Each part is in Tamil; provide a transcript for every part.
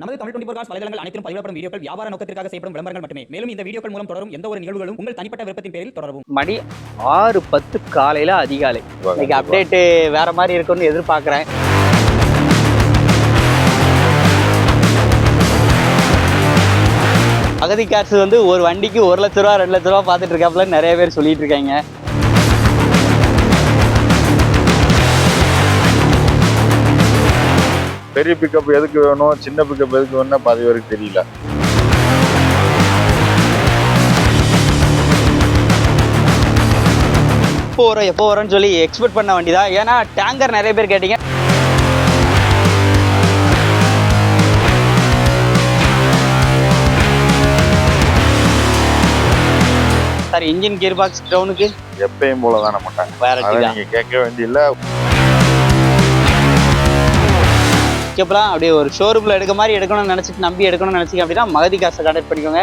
நமது தமிழ் டுவெண்டி காஸ் வலைதளங்கள் அனைத்தும் பதிவிடப்படும் வீடியோக்கள் வியாபார நோக்கத்திற்காக செய்யப்படும் விளம்பரங்கள் மட்டுமே. மேலும் இந்த வீடியோக்கள் மூலம் தொடரும் எந்த ஒரு நிகழ்வுகளும் உங்கள் தனிப்பட்ட விருப்பத்தின் பேரில் தொடரவும். மணி ஆறு பத்து காலையில அதிகாலை. இன்னைக்கு அப்டேட்டு வேற மாதிரி இருக்கும்னு எதிர்பார்க்குறேன். அகதி காசு வந்து ஒரு வண்டிக்கு ஒரு லட்ச ரூபா ரெண்டு லட்ச ரூபா பார்த்துட்டு இருக்காப்புல நிறைய பேர் சொல்லிட்டு இருக்காங்க. பெரிய பிக்கப் எதுக்கு வேணும்? சின்ன பிக்கப் எதுக்கு வேணும்னு பாதி பேருக்கு தெரியல. எப்போ வரும் எப்போ வரும்னு சொல்லி எக்ஸ்பெக்ட் பண்ண வண்டி தான் ஏன்னா டேங்கர் நிறைய பேர் கேட்டீங்க. சார் இன்ஜின் கியர் பாக்ஸ் டவுனுக்கு எப்பயும் போல தானே மாட்டாங்க வேற நீங்க கேட்க வேண்டியதில்ல இப்போலாம் அப்படியே ஒரு ஷோரூமில் எடுக்க மாதிரி எடுக்கணும்னு நினச்சிட்டு நம்பி எடுக்கணும்னு நினச்சிங்க அப்படின்னா மகதி காசை கான்டாக்ட் பண்ணிக்கோங்க.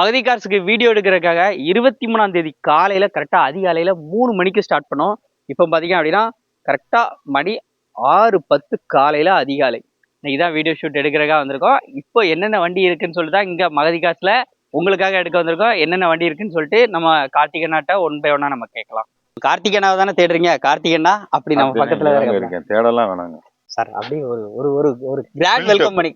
மகதி கார்ஸுக்கு வீடியோ எடுக்கிறதுக்காக இருபத்தி மூணாம் தேதி காலையில் கரெக்டாக அதிகாலையில் மூணு மணிக்கு ஸ்டார்ட் பண்ணோம். இப்போ பார்த்தீங்க அப்படின்னா கரெக்டாக மணி ஆறு பத்து காலையில் அதிகாலை. இன்றைக்கி தான் வீடியோ ஷூட் எடுக்கிறக்காக வந்திருக்கோம். இப்போ என்னென்ன வண்டி இருக்குன்னு சொல்லிட்டு தான் இங்கே மகதி காசில் உங்களுக்காக எடுக்க வந்திருக்கோம். என்னென்ன வண்டி இருக்குன்னு சொல்லிட்டு நம்ம கார்த்திகனாட்ட ஒன் பை ஒன்னாக நம்ம கேட்கலாம். கார்த்திகனாவை தானே தேடுறீங்க? கார்த்திகனா அப்படி நம்ம அப்படி பக்கத்துல இருக்கேன். தேடலாம் வேணாங்க. சார் அப்படியே ஒரு ஒரு ஒரு ஒரு கிராண்ட். வெல்கம் பண்ணி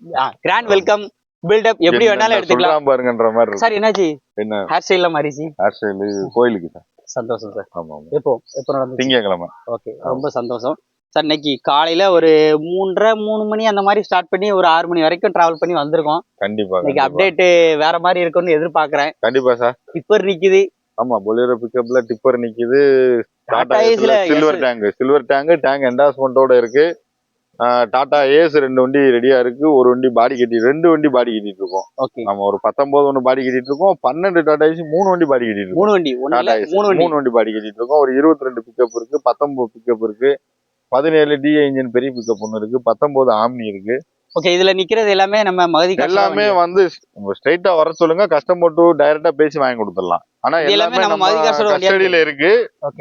கிராண்ட் வெல்கம் பில்டப் எப்படி வேணாலும் எடுத்துக்கலாம். பாருங்கன்ற மாதிரி சார் என்னாச்சு? என்ன? ஹேர் ஸ்டைல்ல மாறிச்சு ஹேர் ஸ்டைலு கோயிலுக்கு சார். சந்தோஷம் சார். ஆமா எப்போ எப்போ நடந்துச்சு? திங்கக்கிழமை. ஓகே ரொம்ப சந்தோஷம். சார் இன்னைக்கு காலையில ஒரு மூன்றரை மூணு மணி அந்த மாதிரி ஸ்டார்ட் பண்ணி ஒரு ஆறு மணி வரைக்கும் டிராவல் பண்ணி வந்திருக்கோம். கண்டிப்பா இன்னைக்கு. அப்டேட் வேற மாதிரி இருக்கும்னு எதிர்பார்க்கறேன். கண்டிப்பா சார். டிப்பர் நிக்குது. ஆமா பொலேரோ பிக்கப்ல டிப்பர் நிக்குது. Tata ஏஸ்ல silver tank silver tank tank என்டாஸ்மெண்டோட இருக்கு. டாடா ஏஸ் ரெண்டு வண்டி ரெடியா இருக்கு. ஒரு வண்டி பாடி கட்டி ரெண்டு வண்டி பாடி கட்டிட்டு இருக்கோம். ஓகே நம்ம ஒரு பத்தொன்பது ஒன்று பாடி கட்டிட்டு இருக்கோம். பன்னெண்டு டாடா ஏசி மூணு வண்டி பாடி கட்டிட்டு இருக்கோம். மூணு வண்டி டாடா ஏசி மூணு வண்டி. மூணு வண்டி பாடி கட்டிட்டு இருக்கோம். ஒரு இருபத்தி ரெண்டு பிக்கப் இருக்கு பத்தொன்பது பிக்கப் இருக்கு. பதினேழு டிஏ இன்ஜின் பெரிய பிக்கப் ஒன்று இருக்கு. பத்தொன்பது ஆம்னி இருக்கு. ஓகே இதுல நிக்கிறது எல்லாமே நம்ம மகதி எல்லாமே வந்து ஸ்ட்ரைட்டா வர சொல்லுங்க. கஸ்டமர் டு டைரக்டா பேசி வாங்கி கொடுத்துடலாம். ஆனா எல்லாமே நம்ம நம்ம வண்டியா கஸ்டடியில இருக்கு.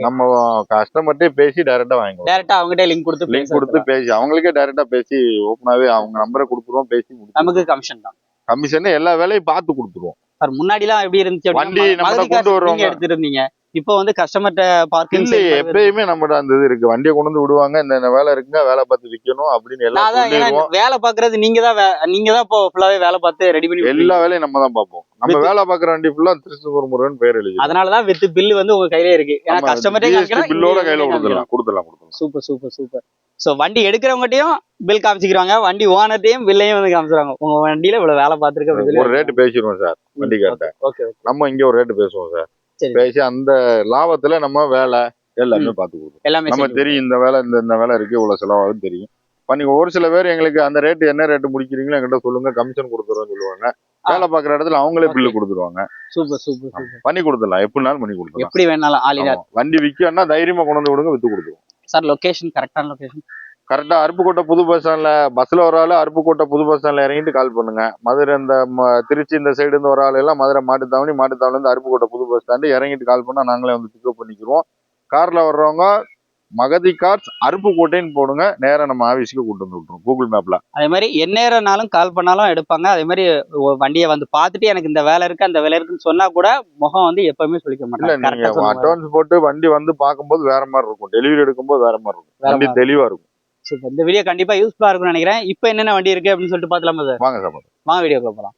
நம்ம கஸ்டமர்ட்டே பேசி டைரக்டா வாங்கி டைரக்டா அவங்ககிட்ட லிங்க் கொடுத்து லிங்க் கொடுத்து பேசி அவங்களுக்கே டைரக்டா பேசி ஓப்பனாவே அவங்க நம்பரை கொடுத்துருவோம் பேசி நமக்கு கமிஷன் தான். கமிஷன் எல்லா வேலையும் பார்த்து கொடுத்துருவோம். சார் முன்னாடிலாம் எப்படி இருந்துச்சு வண்டி காசு கொண்டு வருவாங்க. எடுத்திருந்தீங்க. இப்போ வந்து கஸ்டமர்ட்ட பார்க்கிங் எப்பயுமே நம்மகிட்ட அந்த இது இருக்கு. வண்டியை கொண்டு வந்து விடுவாங்க. இந்த வேலை இருக்குங்க வேலை பார்த்து விற்கணும் அப்படின்னு எல்லாம் வேலை பாக்குறது நீங்க தான் நீங்க தான் இப்போ ஃபுல்லாவே வேலை பார்த்து ரெடி பண்ணி எல்லா வேலையும் நம்ம தான் பார்ப்போம். நம்ம வேலை பார்க்குற வண்டி ஃபுல்லா திருச்செந்தூர் முருகன் பேர் எழுதி அதனாலதான் வித் பில்லு வந்து உங்க கையிலே இருக்கு. ஏன்னா கஸ்டமர்ட்டே பில்லோட கையில கொடுத்துடலாம் கொடுத்துடலாம் கொடுத்துடலாம். சூப்பர் சூப்பர் சூப்பர் சோ வண்டி எடுக்கிறவங்ககிட்டயும் பில் காமிச்சிக்கிறாங்க. வண்டி ஓனர்ட்டையும் பில்லையும் வந்து காமிச்சிருவாங்க உங்க வண்டியில இவ்வளவு வேலை பார்த்துருக்க ஒரு ரேட்டு பேசிடுவோம் சார் வண்டிக்கார்ட்ட ஓகே நம்ம இங்க ஒரு ரேட்டு பேசுவோம் சரி. பேசி அந்த லாபத்துல நம்ம வேலை எல்லாமே பார்த்து கொடுப்போம் எல்லாமே நம்ம. தெரியும் இந்த வேலை இந்த இந்த வேலை இருக்கு இவ்வளவு செலவாகும் தெரியும். பண்ணி ஒரு சில பேர் எங்களுக்கு அந்த ரேட்டு என்ன ரேட்டு முடிக்கிறீங்களோ என்கிட்ட சொல்லுங்க கமிஷன் கொடுத்துருவோம் சொல்லுவாங்க. வேலை பார்க்குற இடத்துல அவங்களே பில்லு கொடுத்துருவாங்க. சூப்பர் சூப்பர் பண்ணி கொடுத்துடலாம். எப்படினாலும் பண்ணி கொடுத்துடலாம். எப்படி வேணாலும் ஆமா. வண்டி விற்கன்னா தைரியமா கொண்டு வந்து விடுங்க வித்து கொடுத்துருவோம். சார் லொகேஷன் கரெக்டான லொகேஷன் கரெக்டா அருப்புக்கோட்டை புது பஸ் ஸ்டாண்ட்ல பஸ்ல ஒரு ஆள் அருப்புக்கோட்டை புது பஸ் ஸ்டாண்ட்ல இறங்கிட்டு கால் பண்ணுங்க. மதுரை இந்த திருச்சி இந்த சைடு இருந்து ஒரு ஆள் எல்லாம் மதுரை மாட்டுத்தாவணி மாட்டுத்தாவணி இருந்து அருப்புக்கோட்டை புது பஸ் ஸ்டாண்டு இறங்கிட்டு கால் பண்ணா நாங்களே வந்து பிக்கப் பண்ணிக்கிறோம் கார்ல வர்றவங்க மகதி கார்ஸ் அருப்புக்கோட்டைன்னு போடுங்க நேரா நம்ம ஆபீஸ்க்கு கூட்டு வந்து விட்டுரும் கூகுள் மேப்ல அதே மாதிரி எந்நேரம்னாலும் கால் பண்ணாலும் எடுப்பாங்க. அதே மாதிரி வண்டியை வந்து பார்த்துட்டு எனக்கு இந்த வேலை இருக்கு அந்த வேலை இருக்குன்னு சொன்னா கூட முகம் வந்து எப்பவுமே சொல்லிக்க மாட்டாங்க. அட்வான்ஸ் போட்டு வண்டி வந்து பார்க்கும்போது வேற மாதிரி இருக்கும். டெலிவரி எடுக்கும்போது வேற மாதிரி இருக்கும். வண்டி மாதிரி. தெளிவா இருக்கும். சூப்பர் இந்த வீடியோ கண்டிப்பா யூஸ்ஃபுல்லா இருக்கும்னு நினைக்கிறேன். இப்போ என்னென்ன வண்டி இருக்கு அப்படின்னு சொல்லிட்டு பார்க்கலாமா சார் வாங்க சார் வாங்க. வீடியோக்குள்ள போலாம்.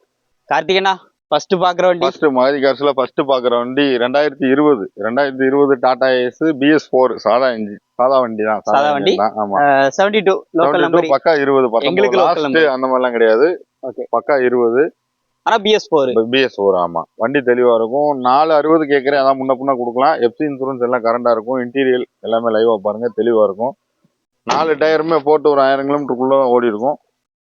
கார்த்திகனா ஃபர்ஸ்ட் பாக்குற வண்டி? ஃபர்ஸ்ட் மகதி கார்ஸ்ல ஃபர்ஸ்ட் பாக்குற வண்டி ரெண்டாயிரத்தி இருபது. ரெண்டாயிரத்தி இருபது டாடா ஏஸ் பிஎஸ் போர் சாதா இன்ஜின் சாதா வண்டி தான் சாதா வண்டி? ஆமா. செவன்டி டூ லோக்கல் 72 நம்பர் பக்கா இருபது எங்களுக்கு லாஸ்ட். அந்த மாதிரிலாம் கிடையாது. பக்கா இருபது. ஆனா பிஎஸ் ஃபோர் பிஎஸ் ஃபோர் ஆமா. வண்டி தெளிவா இருக்கும். நாலு அறுபது கேட்கறேன் அதான் முன்ன பின்ன கொடுக்கலாம். எஃப்சி இன்சூரன்ஸ் எல்லாம் கரண்டா இருக்கும். இன்டீரியல் எல்லாமே லைவா பாருங்க தெளிவா இருக்கும். நாலு டயருமே போட்டு ஒரு ஆயிரம் கிலோமீட்டருக்குள்ள ஓடி இருக்கும்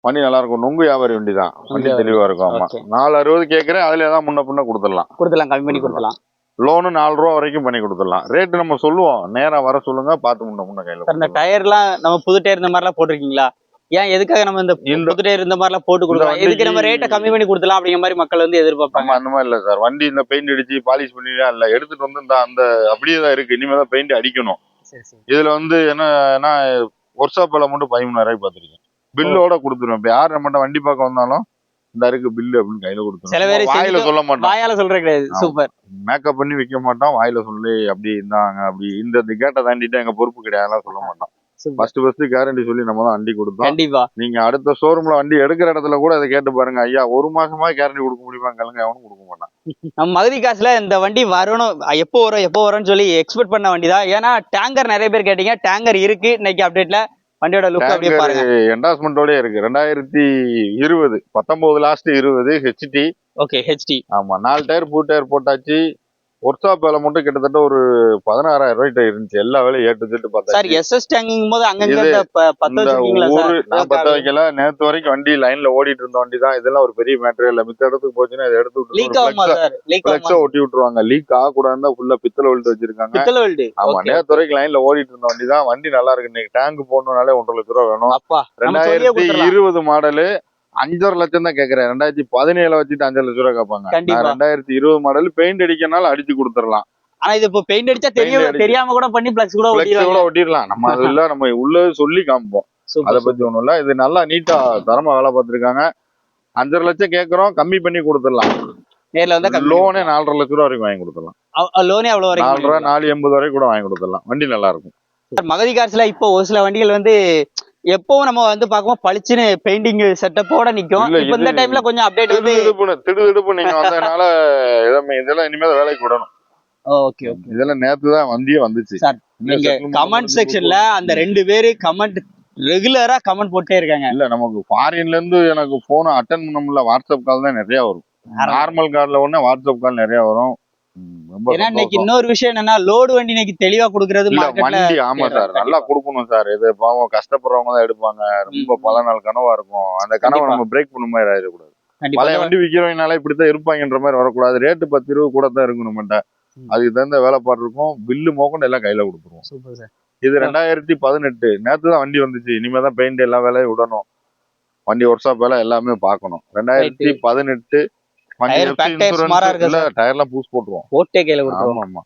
வண்டி நல்லா இருக்கும் நொங்கு வியாபாரி வண்டி தான் வண்டி. தெளிவா இருக்கும். ஆமா. நாலு அறுபது கேட்கறேன் அதுல ஏதாவது முன்ன பின்ன கொடுத்துடலாம். கொடுத்துலாம் கம்மி பண்ணி கொடுத்துலாம் லோனு நாலு ரூபா வரைக்கும் பண்ணி கொடுத்துடலாம். ரேட்டு நம்ம சொல்லுவோம். நேரா வர சொல்லுங்க. பார்த்து முன்ன முன்ன கையில இந்த. டயர்லாம் நம்ம புது டயர் இந்த மாதிரிலாம் போட்டிருக்கீங்களா? ஏன் எதுக்காக நம்ம இந்த புது டயர் இந்த மாதிரிலாம் போட்டு கொடுக்கலாம் எதுக்கு நம்ம ரேட்டை கம்மி பண்ணி கொடுக்கலாம் அப்படிங்கிற மாதிரி மக்கள் வந்து எதிர்பார்ப்பாங்க. அந்த மாதிரி இல்ல சார். வண்டி இந்த பெயிண்ட் அடிச்சு பாலிஷ் பண்ணிலாம் இல்ல. எடுத்துட்டு வந்து இந்த அந்த அப்படியே தான் இருக்கு. இனிமே தான் பெயிண்ட் அடிக்கணும். இதுல வந்து என்னன்னா ஒர்க் ஷாப் விலை மட்டும் பதிமூணாயிரம் பார்த்துருக்கேன். பில்லோட கொடுத்துருவேன். இப்ப யார் நம்மகிட்ட வண்டி பார்க்க வந்தாலும் இந்த இருக்கு பில்லு அப்படின்னு கையில சில பேரு வாயில சொல்ல மாட்டோம். வாயால சொல்றது கிடையாது. சூப்பர். மேக்கப் பண்ணி விற்க மாட்டோம். வாயில சொல்லி அப்படி இருந்தாங்க அப்படி இந்த கேட்டை தாண்டிட்டு எங்க பொறுப்பு கிடையாதுலாம் சொல்ல மாட்டோம். ஃபர்ஸ்ட் ஃபர்ஸ்ட் கேரண்டி சொல்லி நம்ம தான் வண்டி கொடுத்தோம். கண்டிப்பா. நீங்க அடுத்த ஷோரூம்ல வண்டி எடுக்கிற இடத்துல கூட அதை கேட்டு பாருங்க. ஐயா ஒரு மாசமா கேரண்டி கொடுக்க முடியுமா? கேளுங்க அவனும் கொடுக்க மாட்டான். நம்ம மகதி காசுல இந்த வண்டி வரணும். எப்போ வரும் எப்போ வரும்னு சொல்லி எக்ஸ்பெக்ட் பண்ண வண்டி தான் ஏன்னா டேங்கர் நிறைய பேர் கேட்டீங்க. டேங்கர் இருக்கு. இன்னைக்கு அப்டேட்ல வண்டியோட லுக் அப்படியே பாருங்க. என்டாஸ்மெண்டோட இருக்கு. ரெண்டாயிரத்தி இருபது பத்தொன்பது லாஸ்ட் இருபது ஹெச்டி ஓகே ஹெச்டி ஆமா நாலு டயர் பூ டயர் போட்டாச்சு. ஒர்க் ஷாப் வேலை மட்டும் கிட்டத்தட்ட ஒரு பதினாறாயிரம் ரூபாய்ட்ட இருந்துச்சு. எல்லா வேலையும் ஏட்டு திட்டு சார் பார்த்தா எஸ்எஸ் டேங்கிங் போது அங்கங்க நான் பத்த சார் வைக்கல. நேத்து வரைக்கும் வண்டி லைன்ல ஓடிட்டு இருந்த வண்டி தான். இதெல்லாம் ஒரு பெரிய மேட்டர் இல்ல. மித்த இடத்துக்கு போச்சுன்னா இதை எடுத்து லீக் ஆகுமா சார்? ஒட்டி விட்டுருவாங்க. லீக் ஆகக்கூடாதுன்னு ஃபுல்லா பித்தளை ஒழித்து வச்சிருக்காங்க. பித்தளை வெல்டு ஆமா நேத்து வரைக்கும் லைன்ல ஓடிட்டு இருந்த வண்டி தான். வண்டி நல்லா இருக்கு. இன்னைக்கு டேங்க் போடணும்னாலே ஒன்றரை லட்ச ரூபா வேணும். ரெண்டாயிரத்தி இருபது மாடலு அஞ்சரை லட்சம் தான் கேக்குறேன். ரெண்டாயிரத்தி பதினேழு வச்சுட்டு அஞ்சரை லட்ச ரூபா கேட்பாங்க. ரெண்டாயிரத்தி இருபது மாடல் பெயிண்ட் அடிக்கனால அடிச்சு கொடுத்துடலாம். ஆனா இது இப்போ பெயிண்ட் அடிச்சா தெரியும். தெரியாம கூட பண்ணி பிளக்ஸ் கூட கூட ஒட்டிடலாம் நம்ம அதுல நம்ம உள்ள சொல்லி காமிப்போம். அதை பத்தி ஒண்ணும் இல்ல. இது நல்லா நீட்டா தரமா வேலை பார்த்திருக்காங்க. அஞ்சரை லட்சம் கேக்குறோம். கம்மி பண்ணி கொடுத்துடலாம். நேர்ல வந்தா லோனே நாலரை லட்ச ரூபா வரைக்கும் வாங்கி கொடுத்துடலாம். லோனே அவ்வளவு நாலு ரூபா வரைக்கும் நாலு எண்பது வரைக்கும் கூட வாங்கி கொடுத்துடலாம். வண்டி நல்லா இருக்கும். மகதி கார்ஸ்ல இப்போ ஒரு சில வண்டிகள் வந்து எப்பவும் நம்ம வந்து பார்க்கும்போது பளிச்சுன்னு பெயிண்டிங் செட்டப்போட நிக்கும். இப்போ இந்த டைம்ல கொஞ்சம் அப்டேட் வந்து திடுதிடுப்பு நீங்க வந்ததுனால இதெல்லாம் இதெல்லாம் இனிமே வேலைக்கு விடணும். ஓகே ஓகே இதெல்லாம் நேத்து தான் வண்டியே வந்துச்சு. சார், நீங்க கமெண்ட் செக்ஷன்ல அந்த ரெண்டு பேரு கமெண்ட் ரெகுலரா கமெண்ட் போட்டே இருக்காங்க. இல்ல நமக்கு ஃபாரின்ல இருந்து எனக்கு போன் அட்டன் பண்ண முடியல வாட்ஸ்அப் கால் தான் நிறைய வரும். நார்மல் கால்ல ஒண்ணே வாட்ஸ்அப் கால் நிறைய வரும். ஏன்னா இன்னைக்கு. இன்னொரு விஷயம் என்னன்னா லோடு வண்டி இன்னைக்கு தெளிவா கொடுக்கறது வண்டி ஆமா சார். நல்லா கொடுக்கணும் சார். இது பாவம் கஷ்டப்படுறவங்க தான் எடுப்பாங்க. ரொம்ப. பல நாள் கனவா இருக்கும். அந்த கனவை. நம்ம பிரேக் பண்ண மாதிரி ஆயிடக்கூடாது. பழைய வண்டி விக்கிறவங்கனால இப்படித்தான் இருப்பாங்கன்ற மாதிரி வரக்கூடாது. ரேட்டு பத்து இருபது கூட தான் இருக்கும் நம்மகிட்ட. அதுக்கு தகுந்த வேலைப்பாடு இருக்கும். பில்லு மோக்கண்டு எல்லாம் கையில கொடுத்துருவோம். Super sir. இது ரெண்டாயிரத்தி பதினெட்டு. தான் வண்டி வந்துச்சு. இனிமே தான் பெயிண்ட் எல்லா வேலையும் விடணும். வண்டி ஒர்க் ஷாப் வேலை எல்லாமே பார்க்கணும். ரெண்டாயிரத்தி பதினெட்டு டயர்லாம் பூஸ் போட்டுருவோம். போட்டே கையில கொடுத்துருவோம். ஆமா. ஆமா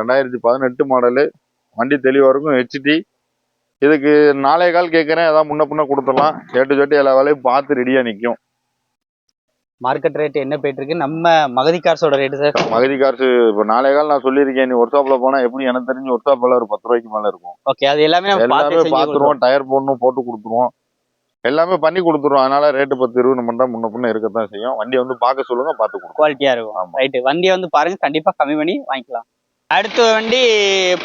ரெண்டாயிரத்தி பதினெட்டு மாடலு வண்டி தெளிவா இருக்கும் ஹெச்டி இதுக்கு நாளைய கால் கேட்கறேன் ஏதாவது முன்ன பின்ன கொடுத்துடலாம். சேட்டு சேட்டு எல்லா வேலையும் பார்த்து ரெடியா நிக்கும். மார்க்கெட் ரேட் என்ன போயிட்டு இருக்கு? நம்ம மகதி கார்ஸோட ரேட் சார். மகதி காசு இப்போ நாளைய கால் நான் சொல்லியிருக்கேன் நீ ஒர்க் ஷாப்ல போனா எப்படி எனக்கு தெரிஞ்சு ஒர்க் ஷாப் ஒரு பத்து ரூபாய்க்கு மேல இருக்கும். ஓகே அது எல்லாமே எல்லாமே பார்த்துருவோம் டயர் போடணும் போட்டு கொடுத்துருவோம். எல்லாமே பண்ணி கொடுத்துருவோம் அதனால ரேட்டு பத்து இருபது நம்ம தான் முன்ன பின்ன இருக்கத்தான் செய்யும். வண்டி வந்து பார்க்க சொல்லுங்க பார்த்து கொடுப்போம். குவாலிட்டியா இருக்கும். ஆமா. ரைட் வண்டியை வந்து பாருங்க கண்டிப்பா கம்மி பண்ணி வாங்கிக்கலாம். அடுத்த வண்டி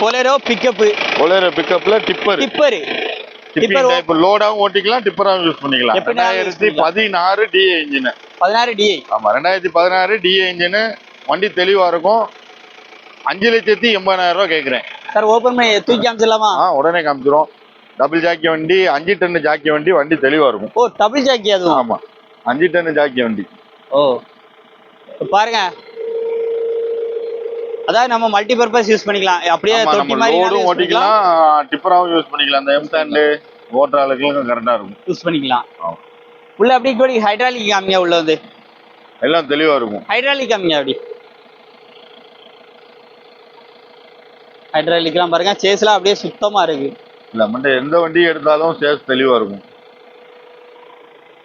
பொலேரோ பிக்கப் கொலேர பிக்கப்ல டிப்பர் டிப்பர் Tipper. டைப் லோடாவும் ஓட்டிக்கலாம் டிப்பராவும் யூஸ் பண்ணிக்கலாம். ரெண்டாயிரத்தி. பதினாறு டிஏ இன்ஜின் பதினாறு டிஐ ஆமா ரெண்டாயிரத்தி பதினாறு டிஏ இன்ஜின் வண்டி தெளிவா இருக்கும். அஞ்சு லட்சத்தி எண்பதாயிரம் ரூபாய் கேக்குறேன். சார் ஓபன் பண்ணி தூக்கி அமைச்சிடலாமா? ஆ உடனே காமிச்சிரும் டபுள் ஜாக்கி வண்டி அஞ்சு டன் ஜாக்கி வண்டி வண்டி தெளிவா இருக்கும். ஓ டபுள் ஜாக்கி அதுவும் ஆமா. அஞ்சு டன் ஜாக்கி வண்டி. ஓ. பாருங்க. அதாவது நம்ம மல்டி பர்பஸ் யூஸ் பண்ணிக்கலாம். அப்படியே தொட்டி மாதிரி ஓட்டிக்கலாம் டிப்பராவும் யூஸ் பண்ணிக்கலாம். அந்த எம் சாண்டு ஓட்டுற ஆளுக்கு கரெக்டா இருக்கும். யூஸ் பண்ணிக்கலாம். உள்ள அப்படியே கூட ஹைட்ராலிக் காமிங்க உள்ள வந்து. எல்லாம் தெளிவா இருக்கும். ஹைட்ராலிக் காமிங்க அப்படி. ஹைட்ராலிக்லாம் பாருங்க சேஸ்லாம் அப்படியே சுத்தமா இருக்கு. மட்டும் எந்த வண்டி எடுத்தாலும் சேஸ் தெளிவா இருக்கும்.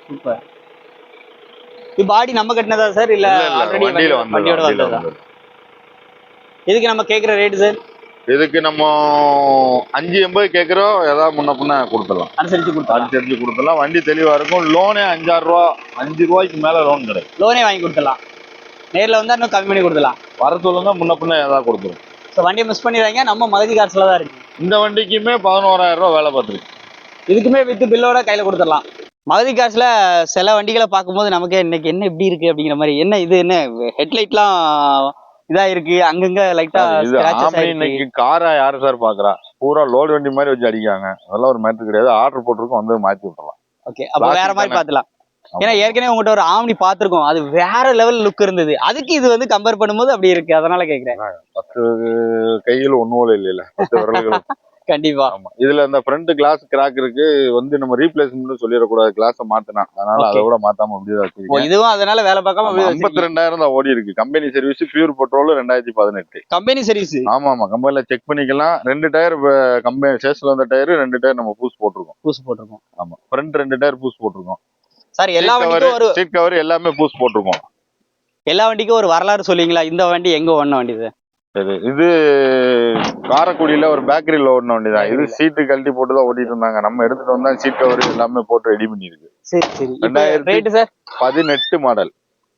சூப்பர். இது பாடி நம்ம கட்டினதா சார்? இல்ல ஆல்ரெடி வண்டியில வந்தது, வண்டியோட வண்டியில வந்ததா? வந்தது. இதுக்கு நம்ம கேக்குற ரேட் சார்? இதுக்கு நம்ம அஞ்சு எண்பது கேட்குறோம் ஏதாவது முன்ன பின்ன கொடுத்துடலாம். அனுசரிச்சு கொடுத்தாலும் அனுசரிச்சு கொடுத்துடலாம். வண்டி தெளிவா இருக்கும். லோனே அஞ்சாறு ரூபா அஞ்சு ரூபாய்க்கு மேல லோன் கிடைக்கும். லோனே வாங்கி கொடுத்துடலாம். நேர்ல வந்தா இன்னும் கம்மி பண்ணி கொடுத்துடலாம். வர சொல்லுங்க முன்ன பின்ன ஏதாவது கொடுத்துரும் ஸோ வண்டியை மிஸ் பண்ணிடுறாங்க நம்ம மகதி காசுல தான் இருக்கு. இந்த வண்டிக்குமே பதினோராயிரம் ரூபா வேலை பார்த்துருக்கு. இதுக்குமே வித்து பில்லோட கையில கொடுத்துடலாம். மகதி காசுல சில வண்டிகளை பார்க்கும்போது நமக்கு இன்னைக்கு என்ன இப்படி இருக்கு அப்படிங்கிற மாதிரி என்ன இது என்ன ஹெட்லைட்லாம் இதா இருக்கு அங்கங்க லைட்டா இன்னைக்கு காரை யாரு சார் பாக்குறா பூரா லோடு வண்டி மாதிரி வச்சு அடிக்காங்க அதெல்லாம் ஒரு மேட்ரு கிடையாது. ஆர்டர் போட்டிருக்கோம் வந்து மாத்தி விட்டுறலாம். ஓகே அப்ப வேற மாதிரி. பாத்துலாம் ஏன்னா ஏற்கனவே உங்ககிட்ட ஒரு ஆம்னி பார்த்திருக்கோம். அது வேற லெவல் லுக் இருந்தது. அதுக்கு இது வந்து கம்பேர் பண்ணும்போது அப்படி இருக்கு. அதனால கேக்குறேன். பத்து கையில் ஒண்ணும் இல்ல இல்ல பத்து விரல்கள். கண்டிப்பா. ஆமா. இதுல இந்த ஃப்ரண்ட் கிளாஸ் கிராக் இருக்கு. வந்து நம்ம ரீப்ளேஸ்மெண்ட் சொல்லிடக்கூடாது. கிளாஸ மாத்தினா. அதனால அதை. கூட மாத்தாம அப்படியே ஓ, வச்சிருக்கேன். இதுவும் அதனால வேலை பார்க்காம ஐம்பத்தி ரெண்டாயிரம் தான் ஓடி இருக்கு. கம்பெனி சர்வீஸ் பியூர் பெட்ரோல் ரெண்டாயிரத்தி பதினெட்டு. கம்பெனி சர்வீஸ் ஆமா ஆமா. கம்பெனில செக் பண்ணிக்கலாம். ரெண்டு டயர் கம்பெனி சேஸ்ல வந்த டயர் ரெண்டு டயர் நம்ம பூஸ் போட்டிருக்கோம். பூசு போட்டிருக்கோம். ஆமா. ஃப்ரண்ட் ரெண்டு டயர் பூஸ் போட்டிருக்கோம். சார் எல்லா வண்டிக்கும் ஒரு சீட் கவர் எல்லாமே பூஸ் போட்டிருக்கோம். எல்லா வண்டிக்கும் ஒரு வரலாறு சொல்லுவீங்களா? இந்த வண்டி எங்க ஓடின வண்டி இது? சரி இது காரைக்குடியில ஒரு பேக்கரியில ஓடின வண்டி தான் இது சீட்டு கழட்டி போட்டு தான் ஓட்டிட்டு இருந்தாங்க. நம்ம எடுத்துட்டு வந்தா சீட் கவர் எல்லாமே போட்டு ரெடி பண்ணிருக்கு சரி சரி. ரெண்டாயிரத்தி- சார்? பதினெட்டு மாடல்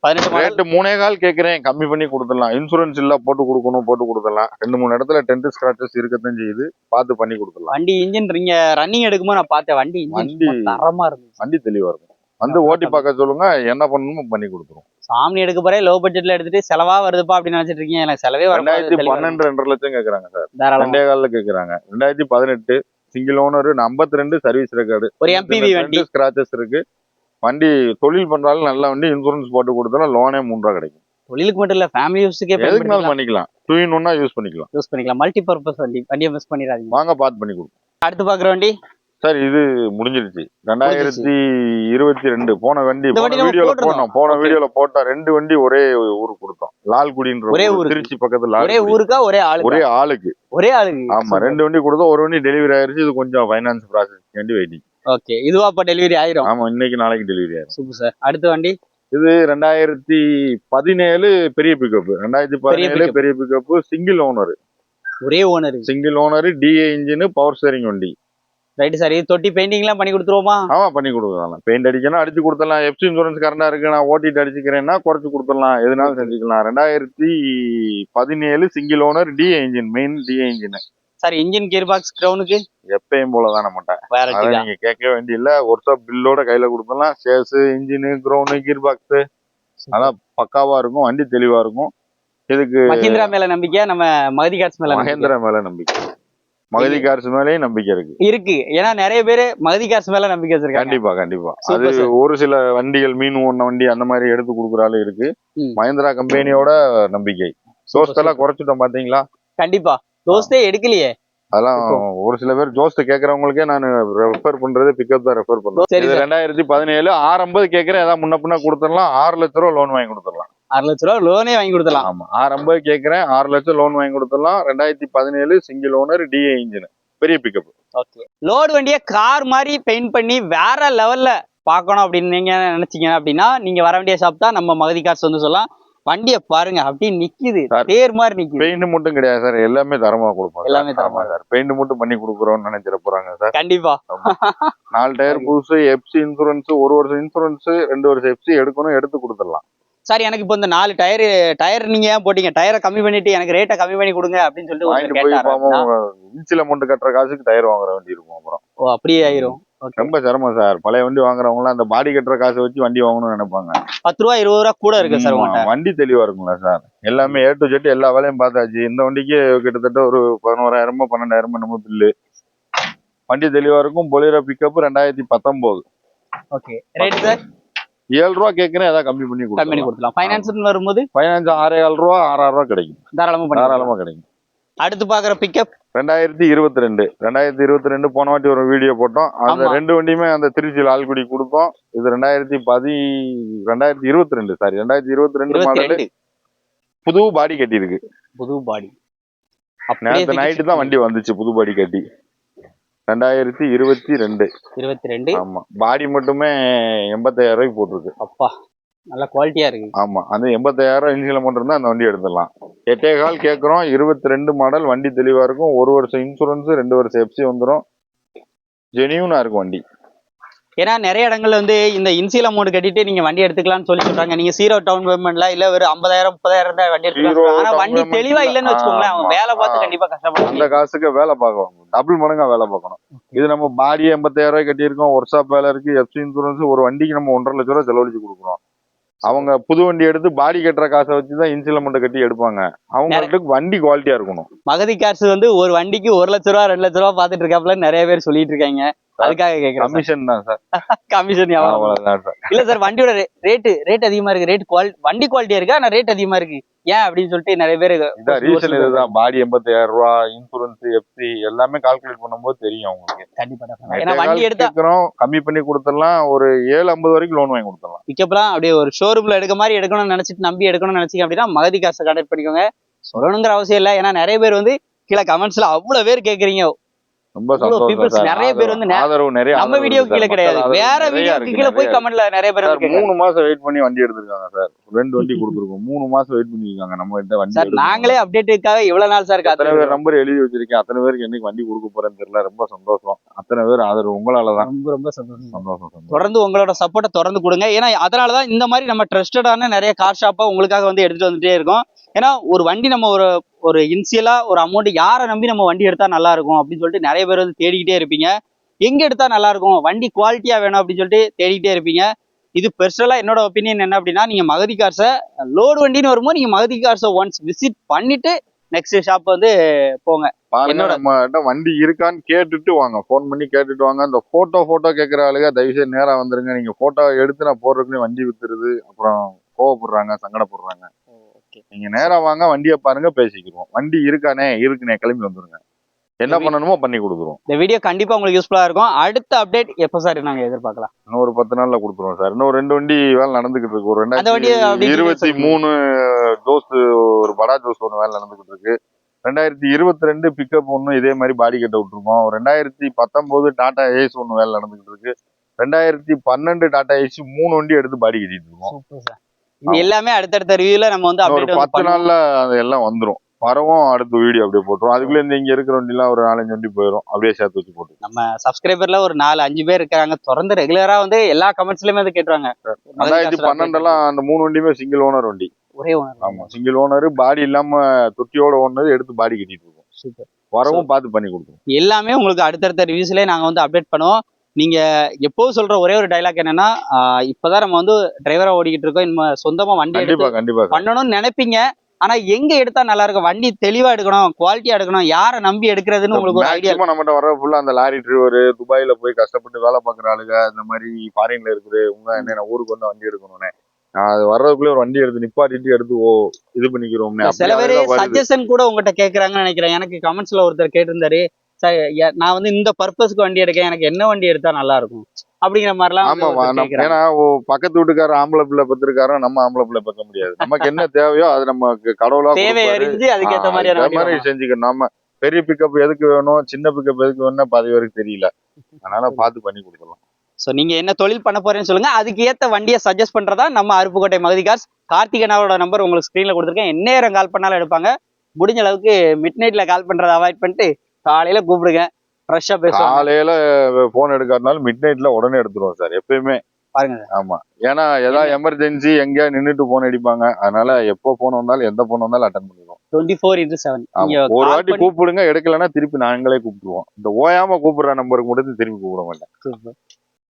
ரேட்டு மூணே கால் கேக்குறேன். கம்மி பண்ணி கொடுத்துடலாம். இன்சூரன்ஸ் இல்ல போட்டு கொடுக்கணும் போட்டு கொடுத்துடலாம். ரெண்டு மூணு இடத்துல டென்ட் ஸ்கிராச்சஸ் இருக்கத்தான் செய்யுது. பார்த்து பண்ணி கொடுத்துடலாம். வண்டி இன்ஜின் நீங்க ரன்னிங் எடுக்கும்போது நான் பார்த்தேன். வண்டி இன்ஜின் வண்டி- தரமா இருந்துச்சு. வண்டி தெளிவா இருக்கும். வந்து ஓட்டி பார்க்க சொல்லுங்க என்ன பண்ணணுமோ பண்ணி கொடுத்துரும். சாமி எடுக்க போறே லோ பட்ஜெட்ல எடுத்துட்டு செலவா வருதுப்பா அப்படின்னு நினைச்சிட்டு இருக்கீங்க. எனக்கு செலவே ரெண்டாயிரத்தி பன்னெண்டு ரெண்டரை லட்சம் கேக்குறாங்க சார். ரெண்டே கால்ல கேக்குறாங்க. ரெண்டாயிரத்தி பதினெட்டு சிங்கிள் ஓனர் ஐம்பத்தி ரெண்டு சர்வீஸ் ரெக்கார்டு ஒரு எம்பிவி வண்டி. ஸ்கிராச்சஸ் இருக்கு. வண்டி தொழில் பண்றாலும் நல்ல வண்டி இன்சூரன்ஸ் போட்டு கொடுத்தா லோனே ரூபா கிடைக்கும். தொழிலுக்கு மட்டும் இல்ல ஃபேமிலி யூஸ்க்கே எதுக்குனாலும் பண்ணிக்கலாம். டூ இன் ஒன்னா யூஸ் பண்ணிக்கலாம். யூஸ் பண்ணிக்கலாம். மல்டி பர்பஸ் வண்டி வண்டியை மிஸ் பண்ணிடாதீங்க. வாங்க பார்த்து பண்ணி கொடுப்போம். அடுத்து பாக்குற வண்டி? சார் இது முடிஞ்சிருச்சு. ரெண்டாயிரத்தி இருபத்தி ரெண்டு போன வண்டி வீடியோல. போனோம். போன. வீடியோல போட்டா ரெண்டு வண்டி ஒரே ஊருக்கு கொடுத்தோம். லால்குடின்ற ஒரே ஊரு. திருச்சி பக்கத்துல ஒரே ஊருக்கா ஒரே ஆளு ஒரே ஆளுக்கு. ஒரே ஆளுக்கு. ஆமா ரெண்டு வண்டி கொடுத்தோம். ஒரு வண்டி டெலிவரி ஆயிருச்சு. இது கொஞ்சம் ஃபைனான்ஸ் ப்ராசஸ் வேண்டி வெயிட்டிங் ஓகே. இதுவா அப்ப டெலிவரி ஆயிரும்? ஆமா இன்னைக்கு நாளைக்கு டெலிவரி ஆயிரும். Super sir. அடுத்த வண்டி? இது ரெண்டாயிரத்தி பதினேழு பெரிய பிக்கப் ரெண்டாயிரத்தி பதினேழு. பெரிய பிக்கப் சிங்கிள் ஓனர் ஒரே owner single owner DA engine power steering வண்டி. ரைட் சார் இது தொட்டி பெயிண்டிங் எல்லாம் பண்ணி கொடுத்துருவோமா? ஆமா பண்ணி கொடுக்கலாம். பெயிண்ட் அடிக்கணும் அடிச்சு கொடுத்துடலாம். எஃப்சி இன்சூரன்ஸ் கரண்டா இருக்கு நான் ஓட்டிட்டு அடிச்சுக்கிறேன்னா குறைச்சு கொடுத்துடலாம். எதுனாலும் செஞ்சுக்கலாம். ரெண்டாயிரத்தி பதினேழு single owner DA engine main DA engine sir engine gear box கிரவுனுக்கு எப்பயும் நம்மகிட்ட. வேரண்டி தான் நீங்க கேட்க வேண்டியதில்ல ஒர்க் ஷாப் பில்லோட கையில கொடுத்துடலாம். Chassis engine ground gear box அதான் பக்காவா இருக்கும். வண்டி தெளிவா இருக்கும். இதுக்கு மஹிந்திரா மேல நம்பிக்கை நம்ம மகதி கார்ஸ் மேல. மகேந்திரா மேல நம்பிக்கை. மகதி கார்ஸ் மேலேயும் நம்பிக்கை இருக்கு. இருக்கு. ஏன்னா நிறைய பேரு மகதி கார்ஸ் மேல நம்பிக்கை வச்சிருக்காங்க. கண்டிப்பா கண்டிப்பா. அது. ஒரு சில வண்டிகள் மீன் ஒண்ண வண்டி அந்த மாதிரி எடுத்து கொடுக்குறாலும் இருக்கு. மஹேந்திரா கம்பெனியோட நம்பிக்கை. ஜோஸ்ட் எல்லாம் குறைச்சிட்டோம் பாத்தீங்களா? கண்டிப்பா. தோஸ்தே எடுக்கலையே. அதெல்லாம் ஒரு சில பேர் ஜோஸ்ட் கேக்குறவங்களுக்கே நான் ரெஃபர் பண்றது பிக்கப் தான் ரெஃபர் பண்றேன் இது ரெண்டாயிரத்தி பதினேழு ஆறம்பது கேக்குறேன் ஏதாவது முன்ன பின்ன கொடுத்துடலாம் ஆறு லட்ச ரூபா லோன் வாங்கி கொடுத்துடலாம். ஆறு லட்ச ரூபா லோனே வாங்கி கொடுத்தலாம் ஆமா ஆறு ஐம்பது கேக்குறேன். ஆறு லட்சம் லோன் வாங்கி கொடுத்துடலாம். ரெண்டாயிரத்தி பதினேழு சிங்கிள் ஓனர் டிஏ இன்ஜின் பெரிய பிக்கப் ஓகே லோடு வண்டியை கார் மாதிரி பெயிண்ட் பண்ணி வேற லெவல்ல பார்க்கணும் அப்படின்னு நீங்க நினைச்சீங்க அப்படின்னா நீங்க வர வேண்டிய ஷாப் தான் நம்ம மகதி கார்ஸ் வந்து சொல்லலாம். வண்டியை பாருங்க அப்படியே நிக்குது. தேர் மாதிரி நிக்குது. பெயிண்ட் மட்டும் கிடையாது சார். எல்லாமே தரமா கொடுப்போம் எல்லாமே தரமா. சார். பெயிண்ட் மட்டும் பண்ணி கொடுக்குறோம்னு நினைச்சிட போறாங்க சார். கண்டிப்பா. நாலு டயர் புதுசு எஃப்சி இன்சூரன்ஸ் ஒரு வருஷம் இன்சூரன்ஸ் ரெண்டு வருஷம் எஃப்சி எடுக்கணும் எடுத்து கொடுத்துடலாம். சார் எனக்கு இப்போ இந்த நாலு டயர் டயர் நீங்க ஏன் போட்டீங்க? டயரை கம்மி பண்ணிட்டு எனக்கு ரேட்டை கம்மி பண்ணி கொடுங்க அப்படின்னு சொல்லிட்டு இன்ச்சில் அமௌண்ட் கட்டுற காசுக்கு டயர் வாங்குற வேண்டி இருக்கும் அப்புறம். ஓ அப்படியே ஆயிரும். ரொம்ப சிரமம் சார். பழைய வண்டி வாங்குறவங்களாம் அந்த பாடி கட்டுற காசை வச்சு வண்டி வாங்கணும்னு நினைப்பாங்க. பத்து ரூபா இருபது ரூபா கூட இருக்கு சார் வண்டி தெளிவா இருக்கும்ல சார். எல்லாமே ஏ டு ஜெட் எல்லா வேலையும் பார்த்தாச்சு. இந்த வண்டிக்கு கிட்டத்தட்ட ஒரு பதினோராயிரமோ பன்னெண்டாயிரமோ என்னமோ பில்லு வண்டி தெளிவா இருக்கும். பொலிரோ பிக்கப் ரெண்டாயிரத்தி பத்தொன்பது ஓகே ரேட் சார் ஏழு ரூபா கேட்கறேன் ஏதாவது கம்மி பண்ணி கம்மி பண்ணி கொடுக்கலாம் ஃபைனான்ஸ் வரும்போது? ஃபைனான்ஸ் ஆறே ஏழு ரூபா ஆறாயிரம் ரூபா கிடைக்கும். தாராளமா பண்ணி தாராளமா கிடைக்கும். அடுத்து பாக்குற பிக்கப் ரெண்டாயிரத்தி இருபத்தி ரெண்டு ரெண்டாயிரத்தி இருபத்தி ரெண்டு போன வாட்டி ஒரு வீடியோ போட்டோம். அந்த. ரெண்டு வண்டியுமே அந்த திருச்சி லால்குடி கொடுத்தோம். இது ரெண்டாயிரத்தி பதி ரெண்டாயிரத்தி இருபத்தி ரெண்டு சாரி ரெண்டாயிரத்தி இருபத்தி ரெண்டு. மாடல் புது பாடி கட்டியிருக்கு. புது பாடி நேற்று நைட்டு தான் வண்டி வந்துச்சு புது பாடி கட்டி. ரெண்டாயிரத்தி இருபத்தி ரெண்டு. இருபத்தி ரெண்டு? ஆமா. பாடி மட்டுமே எண்பத்தாயிரம் ரூபாய்க்கு போட்டிருக்கு. அப்பா நல்ல குவாலிட்டியா இருக்கு. ஆமா. அந்த எண்பத்தாயிரம் இன்ஜின் அமௌண்ட் இருந்தா அந்த வண்டி எடுத்துடலாம். எட்டே கால் கேட்குறோம். இருபத்தி ரெண்டு மாடல் வண்டி தெளிவா இருக்கும். ஒரு வருஷம் இன்சூரன்ஸ் ரெண்டு வருஷம் எஃப்சி வந்துடும் ஜெனியூனா இருக்கும் வண்டி. ஏன்னா நிறைய இடங்கள்ல வந்து இந்த இன்சியல் அமௌண்ட் கட்டிட்டு நீங்க வண்டி எடுத்துக்கலாம்னு சொல்லி சொல்றாங்க. நீங்க ஜீரோ டவுன் பேமெண்ட்ல இல்ல ஒரு ஐம்பதாயிரம் முப்பதாயிரம் தான் வண்டி எடுத்துக்கலாம் ஆனா வண்டி தெளிவா இல்ல. இல்லைன்னு வச்சுக்கோங்களேன். அவன். வேலை பார்த்து. கண்டிப்பா அந்த கஷ்டப்படுவாங்க காசுக்கு வேலை பார்க்கணும். டபுள் மடங்கா வேலை பார்க்கணும். இது நம்ம பாடி எண்பத்தாயிரம் ரூபாய் கட்டியிருக்கோம். ஒர்க் ஷாப் வேலை இருக்கு. எஃப்சி இன்சூரன்ஸ் ஒரு வண்டிக்கு நம்ம ஒன்றரை லட்ச ரூபா செலவழிச்சு கொடுக்குறோம். அவங்க புது வண்டி எடுத்து பாடி கட்டுற காசை வச்சு தான் இன்சில் அமௌண்ட் கட்டி எடுப்பாங்க. அவங்களுக்கு வண்டி குவாலிட்டியா இருக்கணும். மகதி கார்ஸ் வந்து ஒரு வண்டிக்கு ஒரு லட்ச ரூபா ரெண்டு லட்ச ரூபா பாத்துட்டு இருக்காப்புல நிறைய பேர் சொல்லிட்டு இருக்காங்க. அதுக்காக கேக்குறேன் கமிஷன் தான் சார். கமிஷன் இல்ல சார் வண்டியோட ரேட்டு ரேட் அதிகமா இருக்கு. ரேட் குவாலிட்டி வண்டி குவாலிட்டியா இருக்கு ஆனா ரேட் அதிகமா இருக்கு. ஏன் அப்படின்னு சொல்லிட்டு நிறைய பேர் இதான் ரீசன் இதுதான். பாடி எண்பத்தாயிரம் ரூபா இன்சூரன்ஸ் எஃப்சி எல்லாமே கால்குலேட் பண்ணும்போது தெரியும் உங்களுக்கு கண்டிப்பா ஏன்னா வண்டி எடுத்தா கேட்கிறோம் கம்மி பண்ணி கொடுத்துடலாம். ஒரு ஏழு ஐம்பது வரைக்கும் லோன் வாங்கி கொடுத்துடலாம். பிக்கப்லாம் அப்படியே ஒரு ஷோரூம்ல எடுக்க மாதிரி எடுக்கணும்னு நினைச்சிட்டு நம்பி எடுக்கணும்னு நினைச்சீங்க அப்படின்னா மகதி காசை கான்டாக்ட் பண்ணிக்கோங்க. சொல்லணுங்கிற அவசியம் இல்லை. ஏன்னா நிறைய பேர் வந்து கீழே கமெண்ட்ஸ்ல அவ்வளவு பேர் கேட்குறீங்க. ரொம்ப சந்தோஷம். நிறைய பேர் வந்து ஆதரவு நிறைய நம்ம வீடியோ கீழே. கிடையாது. வேற வீடியோக்கு இருக்கு, கீழே போய் கமெண்ட்ல நிறைய பேர் மூணு மாசம் வெயிட் பண்ணி வண்டி எடுத்திருக்காங்க சார். ரெண்டு வண்டி கொடுத்துருக்கோம். மூணு மாசம் வெயிட் பண்ணிருக்காங்க. நம்ம கிட்ட வண்டி சார். நாங்களே அப்டேட்டுக்காக இவ்வளவு நாள் சார் அத்தனை பேர் நம்பர் எழுதி வச்சிருக்கேன். அத்தனை பேருக்கு என்னைக்கு வண்டி கொடுக்க போறேன்னு தெரியல. ரொம்ப சந்தோஷம். அத்தனை பேர் ஆதரவு உங்களாலதான் ரொம்ப ரொம்ப சந்தோஷம். சந்தோஷம் தொடர்ந்து உங்களோட சப்போர்ட்டை தொடர்ந்து கொடுங்க. ஏன்னா அதனால தான் இந்த மாதிரி நம்ம ட்ரஸ்டடான நிறைய கார் ஷாப்பை உங்களுக்காக வந்து எடுத்துட்டு வந்துட்டே இருக்கோம். ஏன்னா ஒரு வண்டி நம்ம ஒரு ஒரு இனிஷியலா ஒரு அமௌண்ட் யாரை நம்பி நம்ம வண்டி எடுத்தா நல்லா இருக்கும் அப்படின்னு சொல்லிட்டு நிறைய பேர் வந்து தேடிக்கிட்டே இருப்பீங்க. எங்க எடுத்தா நல்லா இருக்கும்? வண்டி குவாலிட்டியா வேணும் அப்படின்னு சொல்லிட்டு தேடிக்கிட்டே இருப்பீங்க. இது பெர்சனலா என்னோட ஒப்பீனியன் என்ன அப்படின்னா நீங்க மகதி கார்ஸை லோடு வண்டின்னு வரும்போது நீங்க மகதி கார்ஸை ஒன்ஸ் விசிட் பண்ணிட்டு நெக்ஸ்ட் ஷாப் வந்து போங்க. என்னோட- நம்ம வண்டி இருக்கான்னு கேட்டுட்டு வாங்க. ஃபோன் பண்ணி கேட்டுட்டு வாங்க. இந்த போட்டோ போட்டோ கேட்கற ஆளுங்க தயவு செய்து நேரா வந்துருங்க. நீங்க போட்டோ எடுத்து நான் போடுறதுக்குள்ளே வண்டி வித்துருது. அப்புறம் கோவப்படுறாங்க சங்கடப்படுறாங்க. நீங்க நேரா வாங்க வண்டியை பாருங்க பேசிக்கிறோம் வண்டி இருக்கானே இருக்குனே கிளம்பி வந்துருங்க. என்ன. பண்ணணுமோ பண்ணி கொடுத்துருவோம். இந்த வீடியோ கண்டிப்பா உங்களுக்கு யூஸ்ஃபுல்லா இருக்கும். அடுத்த அப்டேட் எப்போ சார் நாங்க எதிர்பார்க்கலாம்? இன்னும் ஒரு பத்து நாள்ல கொடுத்துருவோம் சார் இன்னும் ரெண்டு வண்டி வேலை நடந்துகிட்டு இருக்கு. ஒரு ரெண்டாயிரத்தி இருபத்தி. மூணு ஜோஸ் ஒரு படா ஜோஸ் ஒன்று வேலை நடந்துகிட்டு இருக்கு. ரெண்டாயிரத்தி இருபத்தி ரெண்டு பிக்கப் ஒன்று இதே மாதிரி பாடி கட்ட விட்டுருக்கோம் ரெண்டாயிரத்தி பத்தொன்பது டாடா ஏஸ் ஒன்று வேலை நடந்துகிட்டு இருக்கு. ரெண்டாயிரத்தி பன்னெண்டு டாடா ஏசி மூணு வண்டி எடுத்து பாடி கட்டிட்டு இருக்கோம். இது எல்லாமே அடுத்தடுத்த ரிவ்யூல நம்ம வந்து ஒரு பத்து நாள்ல அது எல்லாம் வந்துரும். வரவும் அடுத்த வீடியோ அப்படியே போட்டுரும். அதுக்குள்ள இந்த இங்க இருக்கிற வண்டிலாம் ஒரு நாலஞ்சு வண்டி போயிடும் அப்படியே சேர்த்து வச்சு போட்டு நம்ம சப்ஸ்கிரைபர்ல ஒரு நாலு அஞ்சு பேர் இருக்காங்க. தொடர்ந்து ரெகுலரா வந்து எல்லா கமெண்ட்ஸ்லயுமே வந்து கேட்டுருவாங்க. ரெண்டாயிரத்தி பன்னெண்டுலாம் அந்த மூணு வண்டியுமே சிங்கிள் ஓனர் வண்டி. ஒரே ஒன்று ஆமா சிங்கிள் ஓனர் பாடி இல்லாம தொட்டியோட ஓனது எடுத்து பாடி கட்டிட்டு இருக்கோம். சூப்பர் வரவும் பார்த்து பண்ணி கொடுத்துரும் எல்லாமே உங்களுக்கு அடுத்தடுத்த ரிவ்யூஸ்லயே நாங்க வந்து அப்டேட் பண்ணுவோம். நீங்க எப்போதும் சொல்ற ஒரே ஒரு டைலாக் என்னன்னா இப்பதான் நம்ம வந்து டிரைவரா ஓடிக்கிட்டு இருக்கோம். நம்ம சொந்தமா வண்டி கண்டிப்பா எடுத்து கண்டிப்பா. பண்ணணும்னு நினைப்பீங்க. ஆனா எங்க எடுத்தா நல்லா இருக்கும்? வண்டி தெளிவா எடுக்கணும் குவாலிட்டியா எடுக்கணும் யாரை நம்பி எடுக்கிறதுன்னு உங்களுக்கு ஒரு ஐடியா நம்மகிட்ட வர ஃபுல்லா அந்த லாரி டிரைவர் துபாயில போய் கஷ்டப்பட்டு வேலை பார்க்குற ஆளுங்க இந்த மாதிரி ஃபாரின்ல இருக்குது. உங்க என்ன ஊருக்கு வந்து வண்டி எடுக்கணும்னே. அது வர்றதுக்குள்ளே ஒரு வண்டி எடுத்து நிப்பாட்டிட்டு எடுத்து ஓ இது பண்ணிக்கிறோம்னே சில பேர். சஜஷன் கூட உங்ககிட்ட கேக்குறாங்கன்னு நினைக்கிறேன். எனக்கு கமெண்ட்ஸ்ல ஒருத்தர் கேட்டிருந்தாரு சார் நான் வந்து இந்த பர்பஸ்க்கு வண்டி எடுக்கேன் எனக்கு என்ன வண்டி எடுத்தா நல்லா இருக்கும் அப்படிங்கிற மாதிரிலாம் வந்து ஆமா ஒருத்தர் நம்ம- கேக்குறாங்க. ஏன்னா பக்கத்து வீட்டுக்காரர் ஆம்பளை பிள்ளை பத்திருக்காரன் நம்ம ஆம்பளை பிள்ளை பத்த முடியாது. நமக்கு என்ன தேவையோ அது நமக்கு கடவுளா தேவை. அறிஞ்சு அதுக்கேத்த ஆ, மாதிரியான அதுக்கு வண்டி மாதிரி. செஞ்சுக்கணும். நம்ம பெரிய பிக்கப் எதுக்கு வேணும் சின்ன பிக்கப் எதுக்கு வேணும் பாதி வரைக்கும் தெரியல. அதனால பார்த்து பண்ணி கொடுத்துடலாம் சோ நீங்க என்ன தொழில் பண்ண போறேன்னு சொல்லுங்க. அதுக்கு ஏத்த வண்டியை சஜஸ்ட் பண்றதா நம்ம அருப்புக்கோட்டை மகதி கார்ஸ் கார்த்திகனாவோட நம்பர் உங்களுக்கு ஸ்கிரீன்ல கொடுத்துருக்கேன். என்ன நேரம் கால் பண்ணாலும் எடுப்பாங்க. முடிஞ்ச அளவுக்கு மிட் நைட்ல கால் பண்றதை அவாய்ட் பண்ணிட்டு காலையில கூப்பிடுங்க. ஃப்ரெஷ்ஷா பேசுவாங்க. காலையில போன் எடுக்காதனாலும் மிட் நைட்ல உடனே எடுத்துருவோம் சார் எப்பயுமே. பாருங்க. ஆமா. ஏன்னா ஏதாவது எமர்ஜென்சி எங்கேயா நின்னுட்டு போன் அடிப்பாங்க. அதனால எப்போ போன் வந்தாலும் எந்த போன் வந்தாலும் அட்டன் பண்ணிடுவோம். Twenty four into seven. ஒரு வாட்டி கூப்பிடுங்க எடுக்கலன்னா திருப்பி நாங்களே கூப்பிடுவோம் இந்த ஓயாம கூப்பிடுற நம்பருக்கு மட்டும் திருப்பி கூப்பிட மாட்டேன்.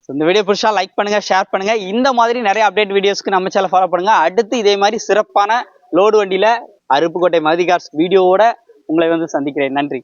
இந்த வீடியோ பிடிச்சா லைக் பண்ணுங்க ஷேர் பண்ணுங்க. இந்த மாதிரி நிறைய அப்டேட் வீடியோஸ்க்கு நம்ம சேனல் ஃபாலோ பண்ணுங்க. அடுத்து இதே மாதிரி சிறப்பான லோடு வண்டியில அருப்புக்கோட்டை மகதி கார்ஸ் வீடியோவோட உங்களை வந்து சந்திக்கிறேன். நன்றி.